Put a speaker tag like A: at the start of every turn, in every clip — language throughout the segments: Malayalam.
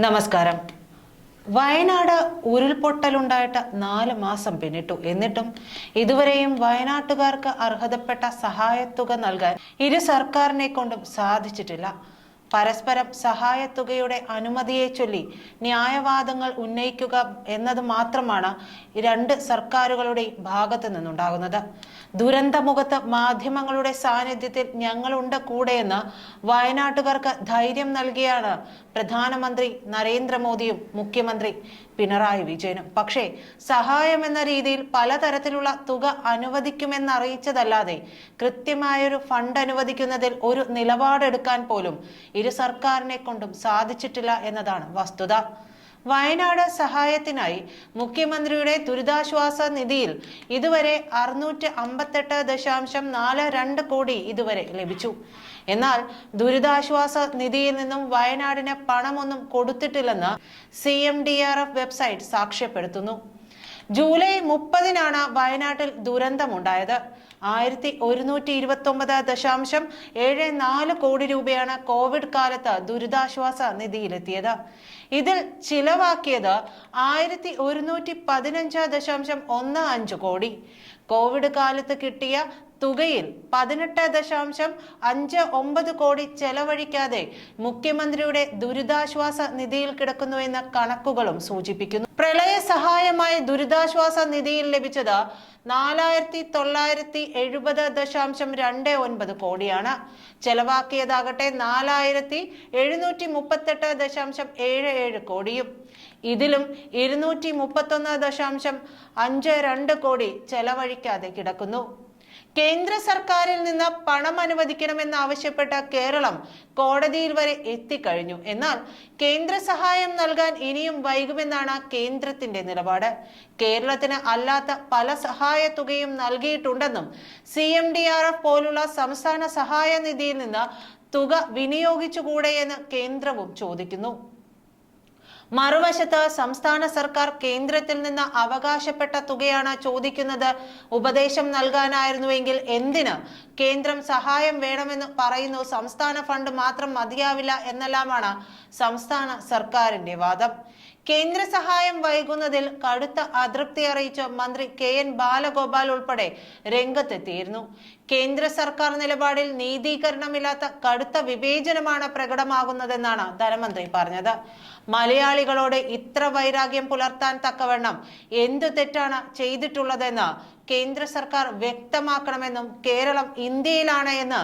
A: നമസ്കാരം. വയനാട് ഉരുൾപൊട്ടലുണ്ടായിട്ട് നാല് മാസം പിന്നിട്ടു. എന്നിട്ടും ഇതുവരെയും വയനാട്ടുകാർക്ക് അർഹതപ്പെട്ട സഹായത്തുക നൽകാൻ ഇരു സർക്കാരിനെ കൊണ്ടും സാധിച്ചിട്ടില്ല. പരസ്പരം സഹായത്തുകയുടെ അനുമതിയെ ചൊല്ലി ന്യായവാദങ്ങൾ ഉന്നയിക്കുക എന്നത് മാത്രമാണ് രണ്ട് സർക്കാരുകളുടെ ഭാഗത്തു നിന്നുണ്ടാകുന്നത്. ദുരന്തമുഖത്ത് മാധ്യമങ്ങളുടെ സാന്നിധ്യത്തിൽ ഞങ്ങളുണ്ട് കൂടെയെന്ന് വയനാട്ടുകാർക്ക് ധൈര്യം നൽകിയാണ് പ്രധാനമന്ത്രി നരേന്ദ്രമോദിയും മുഖ്യമന്ത്രി പിണറായി വിജയനും. പക്ഷേ സഹായം എന്ന രീതിയിൽ പലതരത്തിലുള്ള തുക അനുവദിക്കുമെന്നറിയിച്ചതല്ലാതെ കൃത്യമായൊരു ഫണ്ട് അനുവദിക്കുന്നതിൽ ഒരു നിലപാടെടുക്കാൻ പോലും ഇരു സർക്കാരിനെ കൊണ്ടും സാധിച്ചിട്ടില്ല എന്നതാണ് വസ്തുത. വയനാട് സഹായത്തിനായി മുഖ്യമന്ത്രിയുടെ ദുരിതാശ്വാസ നിധിയിൽ ഇതുവരെ അറുന്നൂറ്റി അമ്പത്തെട്ട് ദശാംശം നാല് രണ്ട് കോടി ഇതുവരെ ലഭിച്ചു. എന്നാൽ ദുരിതാശ്വാസ നിധിയിൽ നിന്നും വയനാടിന് പണമൊന്നും കൊടുത്തിട്ടില്ലെന്ന് C M D R F website സാക്ഷ്യപ്പെടുത്തുന്നു. ജൂലൈ മുപ്പതിനാണ് വയനാട്ടിൽ ദുരന്തമുണ്ടായത്. ആയിരത്തി ഒരുന്നൂറ്റി ഇരുപത്തി ഒമ്പത് ദശാംശം ഏഴ് നാല് കോടി രൂപയാണ് കോവിഡ് കാലത്ത് ദുരിതാശ്വാസ നിധിയിലെത്തിയത്. ഇതിൽ ചിലവാക്കിയത് ആയിരത്തി ഒരുന്നൂറ്റി പതിനഞ്ച് ദശാംശം ഒന്ന് അഞ്ച് കോടി. കോവിഡ് കാലത്ത് കിട്ടിയ തുകയിൽ പതിനെട്ട് ദശാംശം അഞ്ച് ഒമ്പത് കോടി ചെലവഴിക്കാതെ മുഖ്യമന്ത്രിയുടെ ദുരിതാശ്വാസ നിധിയിൽ കിടക്കുന്നു എന്ന കണക്കുകളും സൂചിപ്പിക്കുന്നു. പ്രളയ സഹായമായി ദുരിതാശ്വാസ നിധിയിൽ ലഭിച്ചത് നാലായിരത്തി തൊള്ളായിരത്തി എഴുപത് ദശാംശം രണ്ട് ഒൻപത് കോടിയാണ്. ചെലവാക്കിയതാകട്ടെ നാലായിരത്തി എഴുന്നൂറ്റി മുപ്പത്തെട്ട് ദശാംശം ഏഴ് ഏഴ് കോടിയും. ഇതിലും ഇരുന്നൂറ്റി മുപ്പത്തൊന്ന് ദശാംശം അഞ്ച് രണ്ട് കോടി ചെലവഴിക്കാതെ കിടക്കുന്നു. കേന്ദ്ര സർക്കാരിൽ നിന്ന് പണം അനുവദിക്കണമെന്ന് ആവശ്യപ്പെട്ട കേരളം കോടതിയിൽ വരെ എത്തിക്കഴിഞ്ഞു. എന്നാൽ കേന്ദ്ര സഹായം നൽകാൻ ഇനിയും വൈകുമെന്നാണ് കേന്ദ്രത്തിന്റെ നിലപാട്. കേരളത്തിന് അല്ലാത്ത പല സഹായ തുകയും നൽകിയിട്ടുണ്ടെന്നും C M D R F പോലുള്ള സംസ്ഥാന സഹായ നിധിയിൽ നിന്ന് തുക വിനിയോഗിച്ചുകൂടെയെന്ന് കേന്ദ്രവും ചോദിക്കുന്നു. മറുവശത്ത് സംസ്ഥാന സർക്കാർ കേന്ദ്രത്തിൽ നിന്ന് അവകാശപ്പെട്ട തുകയാണ് ചോദിക്കുന്നത്. ഉപദേശം നൽകാനായിരുന്നുവെങ്കിൽ എന്തിന്? കേന്ദ്രം സഹായം വേണമെന്ന് പറയുന്നു. സംസ്ഥാന ഫണ്ട് മാത്രം മതിയാവില്ല എന്നെല്ലാമാണ് സംസ്ഥാന സർക്കാരിന്റെ വാദം. കേന്ദ്ര സഹായം വൈകുന്നതിൽ കടുത്ത അതൃപ്തി അറിയിച്ച മന്ത്രി കെ എൻ ബാലഗോപാൽ ഉൾപ്പെടെ രംഗത്തെത്തിയിരുന്നു. കേന്ദ്ര സർക്കാർ നിലപാടിൽ നീതീകരണമില്ലാത്ത കടുത്ത വിവേചനമാണ് പ്രകടമാകുന്നതെന്നാണ് ധനമന്ത്രി പറഞ്ഞത്. മലയാളികളോട് ഇത്ര വൈരാഗ്യം പുലർത്താൻ തക്കവണ്ണം എന്തു തെറ്റാണ് ചെയ്തിട്ടുള്ളതെന്ന് കേന്ദ്ര സർക്കാർ വ്യക്തമാക്കണമെന്നും കേരളം ഇന്ത്യയിലാണ് എന്ന്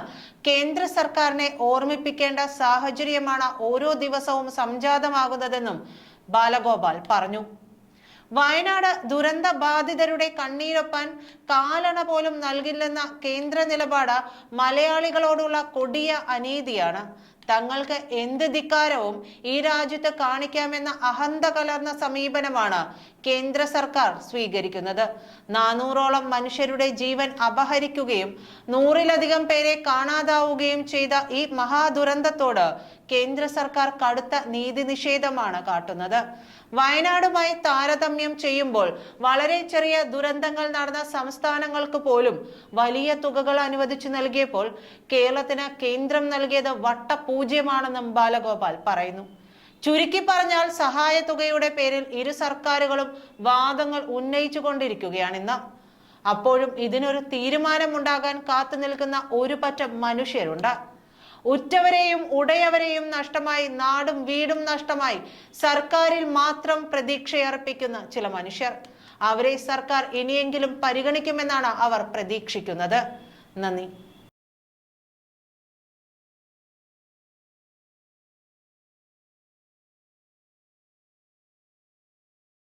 A: കേന്ദ്ര സർക്കാരിനെ ഓർമ്മിപ്പിക്കേണ്ട സാഹചര്യമാണ് ഓരോ ദിവസവും സംജാതമാകുന്നതെന്നും ബാലഗോപാൽ പറഞ്ഞു. വയനാട് ദുരന്ത ബാധിതരുടെ കണ്ണീരൊപ്പാൻ കാലണ പോലും നൽകില്ലെന്ന കേന്ദ്ര നിലപാട് മലയാളികളോടുള്ള കൊടിയ അനീതിയാണ്. തങ്ങൾക്ക് എന്ത് ധിക്കാരവും ഈ രാജ്യത്ത് കാണിക്കാമെന്ന അഹന്ത കലർന്ന സമീപനമാണ് കേന്ദ്ര സർക്കാർ സ്വീകരിക്കുന്നത്. നാനൂറോളം മനുഷ്യരുടെ ജീവൻ അപഹരിക്കുകയും നൂറിലധികം പേരെ കാണാതാവുകയും ചെയ്ത ഈ മഹാദുരന്തത്തോട് കേന്ദ്ര സർക്കാർ കടുത്ത നീതി നിഷേധമാണ് കാട്ടുന്നത്. വയനാടുമായി താരതമ്യം ചെയ്യുമ്പോൾ വളരെ ചെറിയ ദുരന്തങ്ങൾ നടന്ന സംസ്ഥാനങ്ങൾക്ക് പോലും വലിയ തുകകൾ അനുവദിച്ചു നൽകിയപ്പോൾ കേരളത്തിന് കേന്ദ്രം നൽകിയത് വട്ടപൂജ്യമാണെന്നും ബാലഗോപാൽ പറയുന്നു. ചുരുക്കി പറഞ്ഞാൽ സഹായ തുകയുടെ പേരിൽ ഇരു സർക്കാരുകളും വാദങ്ങൾ ഉന്നയിച്ചു കൊണ്ടിരിക്കുകയാണിന്ന് അപ്പോഴും ഇതിനൊരു തീരുമാനമുണ്ടാകാൻ കാത്തു നിൽക്കുന്ന ഒരു പറ്റം മനുഷ്യരുണ്ട്. ഉറ്റവരെയും ഉടയവരെയും നഷ്ടമായി നാടും വീടും നഷ്ടമായി സർക്കാരിൽ മാത്രം പ്രതീക്ഷയർപ്പിക്കുന്ന ചില മനുഷ്യർ. അവരെ സർക്കാർ ഇനിയെങ്കിലും പരിഗണിക്കുമെന്നാണ് അവർ പ്രതീക്ഷിക്കുന്നത്. നന്ദി.